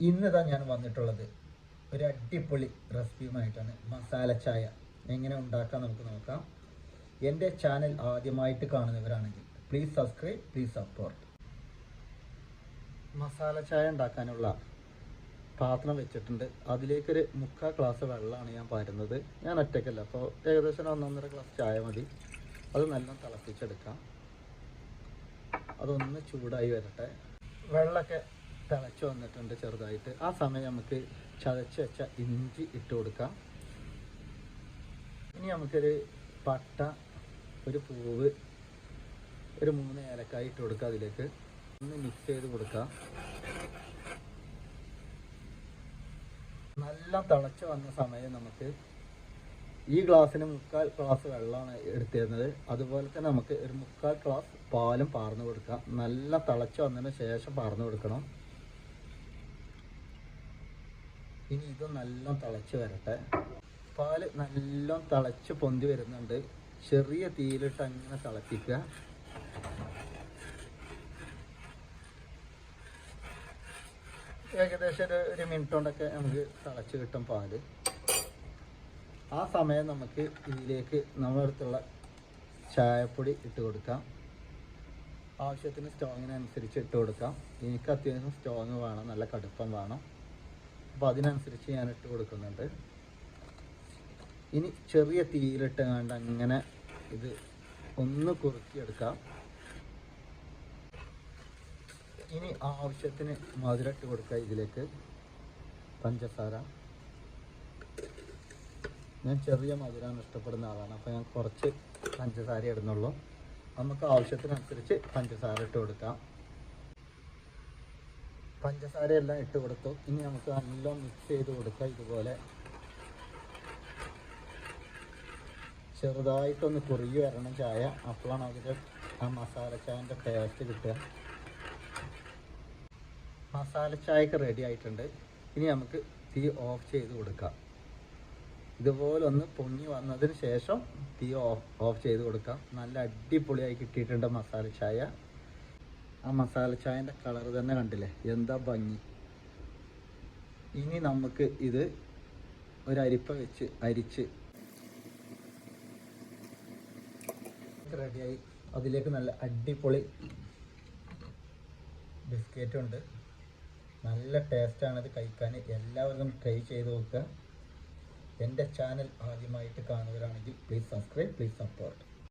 ഇന്നിതാ ഞാൻ വന്നിട്ടുള്ളത്. ഒരു അടിപൊളി റെസിപ്പിയുമായിട്ടാണ്. മസാല ചായ. എങ്ങനെ ഉണ്ടാക്കാൻ നമുക്ക് നോക്കാം. എന്റെ ചാനൽ ആദ്യമായിട്ട് കാണുന്നവരാണെങ്കിൽ please subscribe please support masala ചായ ഉണ്ടാക്കാനുള്ള പാത്രം വെച്ചിട്ടുണ്ട്. അതിലേക്കൊരു മുക്കാൽ ഗ്ലാസ് വെള്ളമാണ് ഞാൻ പാരുന്നത്. ഞാൻ ഒറ്റയ്ക്കല്ല. അപ്പോൾ ഏകദേശം ഒന്നൊന്നര ഗ്ലാസ് ചായ മതി. അത് നല്ല തിളപ്പിച്ചെടുക്കാം. അതൊന്ന് ചൂടായി വരട്ടെ. വെള്ളമൊക്കെ തിളച്ച് വന്നിട്ടുണ്ട് ചെറുതായിട്ട്. ആ സമയം നമുക്ക് ചതച്ച് വെച്ച ഇഞ്ചി ഇട്ട് കൊടുക്കാം. ഇനി നമുക്കൊരു പട്ട ഒരു പൂവ് ഒരു മൂന്ന് ഏലക്കായ ഇട്ട് കൊടുക്കാം അതിലേക്ക്. ഒന്ന് മിക്സ് ചെയ്ത് കൊടുക്കാം. നല്ല തിളച്ച് വന്ന സമയം നമുക്ക് ഈ ഗ്ലാസ്സിന് മുക്കാൽ ഗ്ലാസ് വെള്ളമാണ് എടുത്തിരുന്നത്. അതുപോലെ തന്നെ നമുക്ക് ഒരു മുക്കാൽ ഗ്ലാസ് പാലും പാർന്നു കൊടുക്കാം. നല്ല തിളച്ച് വന്നതിന് ശേഷം പാർന്നു കൊടുക്കണം. ഇനി ഇത് നല്ല തിളച്ച് വരട്ടെ. പാൽ നല്ല തിളച്ച് പൊന്തി വരുന്നുണ്ട്. ചെറിയ തീയിലിട്ട് അങ്ങനെ തിളപ്പിക്കുക. ഏകദേശം ഒരു ഒരു മിനിറ്റ് കൊണ്ടൊക്കെ നമുക്ക് തിളച്ച് കിട്ടും പാൽ. ആ സമയം നമുക്ക് ഇതിലേക്ക് നമ്മുടെ അടുത്തുള്ള ചായപ്പൊടി ഇട്ട് കൊടുക്കാം. ആവശ്യത്തിന് സ്റ്റോങ്ങിനനുസരിച്ച് ഇട്ട് കൊടുക്കാം. എനിക്ക് അത്യാവശ്യം സ്റ്റോങ് വേണം നല്ല കടുപ്പം വേണം. അപ്പോൾ അതിനനുസരിച്ച് ഞാൻ ഇട്ട് കൊടുക്കുന്നുണ്ട്. ഇനി ചെറിയ തീയിലിട്ട് കണ്ട് അങ്ങനെ ഇത് ഒന്ന് കുറുക്കിയെടുക്കാം. ഇനി ആവശ്യത്തിന് മധുരട്ട് കൊടുക്കുക ഇതിലേക്ക്. പഞ്ചസാര. ഞാൻ ചെറിയ മധുരമാണ് ഇഷ്ടപ്പെടുന്ന ആളാണ്. അപ്പോൾ ഞാൻ കുറച്ച് പഞ്ചസാര ഇടുന്നുള്ളൂ. നമുക്ക് ആവശ്യത്തിനനുസരിച്ച് പഞ്ചസാര ഇട്ട് കൊടുക്കാം. പഞ്ചസാര എല്ലാം ഇട്ട് കൊടുത്തു. ഇനി നമുക്ക് നല്ല മിക്സ് ചെയ്ത് കൊടുക്കാം ഇതുപോലെ. ചെറുതായിട്ടൊന്ന് കുറുകി വരണം ചായ. അപ്പോഴാണ് അതിന്റെ ആ മസാല ചായന്റെ ടേസ്റ്റ് കിട്ടുക. മസാല ചായക്ക് റെഡി ആയിട്ടുണ്ട്. ഇനി നമുക്ക് തീ ഓഫ് ചെയ്ത് കൊടുക്കാം. ഇതുപോലെ ഒന്ന് പൊങ്ങി വന്നതിന് ശേഷം തീ ഓഫ് ഓഫ് ചെയ്ത് കൊടുക്കാം. നല്ല അടിപൊളിയായി കിട്ടിയിട്ടുണ്ട് മസാല ചായ. ആ മസാല ചായന്റെ കളർ തന്നെ കണ്ടില്ലേ? എന്താ ഭംഗി? ഇനി നമുക്ക് ഇത് ഒരു അരിപ്പ വെച്ച് അരിച്ച് റെഡിയായി അതിലേക്ക് നല്ല അടിപൊളി ബിസ്ക്കറ്റും ഉണ്ട്. നല്ല ടേസ്റ്റാണ് ഇത് കഴിക്കാൻ. എല്ലാവരും ട്രൈ ചെയ്ത് നോക്കുക. എന്റെ ചാനൽ ആദ്യമായിട്ട് കാണുകയാണെങ്കിൽ പ്ലീസ് സബ്സ്ക്രൈബ് പ്ലീസ് സപ്പോർട്ട്